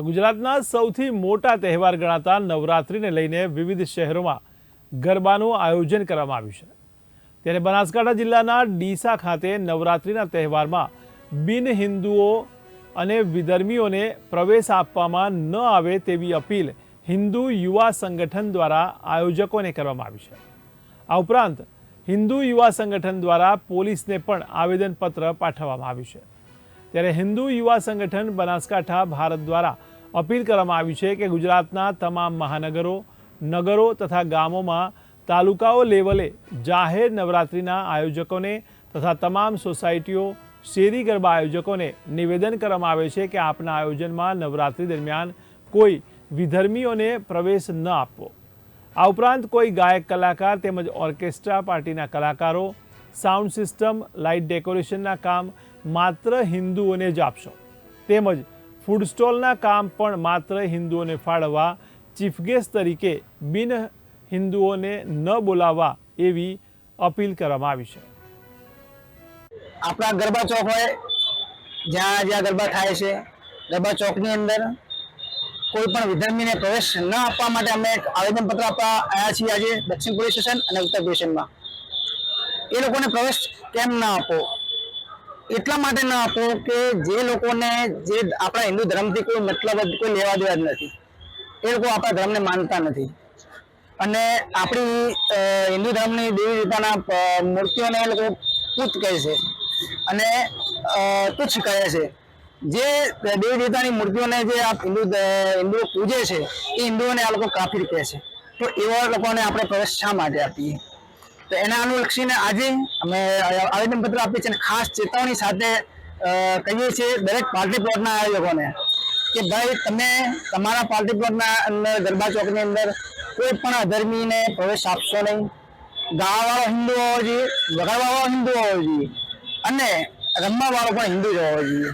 તો ગુજરાતના સૌથી મોટા તહેવાર ગણાતા નવરાત્રિને લઈને વિવિધ શહેરોમાં ગરબાનું આયોજન કરવામાં આવ્યું છે. ત્યારે બનાસકાંઠા જિલ્લાના ડીસા ખાતે નવરાત્રિના તહેવારમાં બિન હિન્દુઓ અને વિધર્મીઓને પ્રવેશ આપવામાં ન આવે તેવી અપીલ હિન્દુ યુવા સંગઠન દ્વારા આયોજકોને કરવામાં આવી છે. આ ઉપરાંત હિન્દુ યુવા સંગઠન દ્વારા પોલીસને પણ આવેદનપત્ર પાઠવવામાં આવ્યું છે. ત્યારે હિન્દુ યુવા સંગઠન બનાસકાંઠા ભારત દ્વારા અપીલ કરવામાં આવી છે કે ગુજરાતના તમામ મહાનગરો, નગરો તથા ગામોમાં તાલુકાઓ લેવલે જાહેર નવરાત્રિના આયોજકોને તથા તમામ સોસાયટીઓ, શેરી ગરબા આયોજકોને નિવેદન કરવામાં આવે છે કે આપના આયોજનમાં નવરાત્રિ દરમિયાન કોઈ વિધર્મીઓને પ્રવેશ ન આપવો. આ ઉપરાંત કોઈ ગાયક કલાકાર તેમજ ઓર્કેસ્ટ્રા પાર્ટીના કલાકારો, સાઉન્ડ સિસ્ટમ, લાઇટ ડેકોરેશનના કામ માત્ર હિન્દુઓને જ આપશો. તેમજ ફૂડ સ્ટોલના કામ પણ માત્ર હિન્દુઓને ફાળવવા, ચીફ ગેસ્ટ તરીકે બિન હિન્દુઓને ન બોલાવવા એવી અપીલ કરવામાં આવી છે. આપણા ગરબા ચોક હોય, જ્યાં જ્યાં ગરબા થાય છે, ગરબા ચોકની અંદર કોઈ પણ વિધર્મીને પ્રવેશ ન આપવા માટે અમે એક આવેદનપત્ર આપવા આવ્યા છીએ આજે દક્ષિણ પોલીસ સ્ટેશન અને ઉત્તર સ્ટેશનમાં. એ લોકોને પ્રવેશ કેમ ના આપો? એટલા માટે ના આપો કે જે લોકોને જે આપણા હિન્દુ ધર્મથી કોઈ મતલબ જ કોઈ લેવા દેવા જ નથી. એ લોકો આપણા ધર્મને માનતા નથી. અને આપણી હિન્દુ ધર્મની દેવી દેવતાના મૂર્તિઓને એ લોકો પૂત કહે છે. અને તુચ્છ કહે છે. જે દેવી દેવતાની મૂર્તિઓને જે આ હિન્દુ હિન્દુઓ પૂજે છે, એ હિન્દુઓને આ લોકો કાફીર કહે છે. તો એવા લોકોને આપણે પ્રવેશ શા માટે આપીએ? તો એના અનુલક્ષીને આજે અમે આવેદનપત્ર આપીએ છીએ અને ખાસ ચેતવણી સાથે કહીએ છીએ દરેક પાર્ટી પ્લોટના આયોજકોને કે ભાઈ તમે તમારા પાર્ટી પ્લોટના અંદર, ગરબા ચોકની અંદર કોઈ પણ અધર્મીને પ્રવેશ આપશો નહીં. ગાવાવાળો હિન્દુ હોવો જોઈએ, વગાડવાવાળો હિન્દુ હોવો જોઈએ અને રમવાવાળો પણ હિન્દુ જ હોવો જોઈએ.